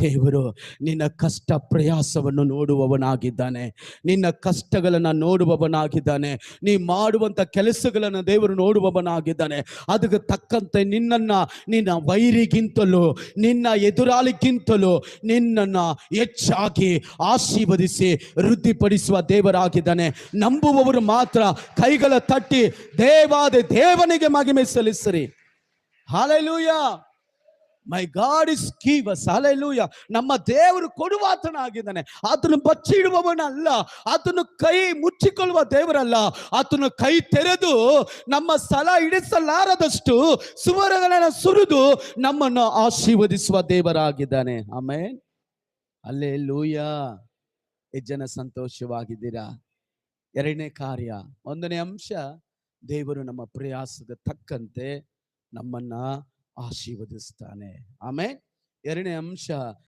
ದೇವರು, ನಿನ್ನ ಕಷ್ಟ ಪ್ರಯಾಸವನ್ನು ನೋಡುವವನಾಗಿದ್ದಾನೆ. ನಿನ್ನ ಕಷ್ಟಗಳನ್ನು ನೋಡುವವನಾಗಿದ್ದಾನೆ. ನೀ ಮಾಡುವಂತ ಕೆಲಸಗಳನ್ನು ದೇವರು ನೋಡುವವನಾಗಿದ್ದಾನೆ. ಅದಕ್ಕೆ ತಕ್ಕಂತೆ ನಿನ್ನನ್ನು ನಿನ್ನ ವೈರಿಗಿಂತಲೂ, ನಿನ್ನ ಎದುರಾಳಿಗಿಂತಲೂ, ನಿನ್ನನ್ನು ಹೆಚ್ಚಾಗಿ ಆಶೀರ್ವದಿಸಿ, ವೃದ್ಧಿಪಡಿಸುವ ದೇವರಾಗಿದ್ದಾನೆ. ನಂಬುವವರು ಮಾತ್ರ ಕೈಗಳ ತಟ್ಟಿ ದೇವಾದ ದೇವನಿಗೆ ಮಗಿಮೆ ಸಲ್ಲಿಸರಿ. Hallelujah! My God is givers hallelujah ನಮ್ಮ ದೇವರು ಕೊಡುವಾತನಾಗಿದ್ದಾನೆ. ಆತನು ಬಚ್ಚಿಡುವವನಲ್ಲ. ಆತನು ಕೈ ಮುಚ್ಚಿಕೊಳ್ಳುವ ದೇವರಲ್ಲ. ಆತನು ಕೈ ತೆರೆದು ನಮ್ಮ ಸಲ ಇಡಿಸಲಾರದಷ್ಟು ಸುವರಗಳನ್ನು ಸುರಿದು ನಮ್ಮನ್ನು ಆಶೀರ್ವದಿಸುವ ದೇವರಾಗಿದ್ದಾನೆ. ಆಮೇನ್. ಅಲ್ಲೇ ಲೂಯ ಹೆಜ್ಜನ ಜನ ಸಂತೋಷವಾಗಿದ್ದೀರಾ? ಎರಡನೇ ಕಾರ್ಯ. ಒಂದನೇ ಅಂಶ, ದೇವರು ನಮ್ಮ ಪ್ರಯಾಸದ ತಕ್ಕಂತೆ ನಮ್ಮನ್ನ ಆಶೀರ್ವದಿಸ್ತಾನೆ. ಆಮೇಲೆ ಎರಡನೇ ಅಂಶ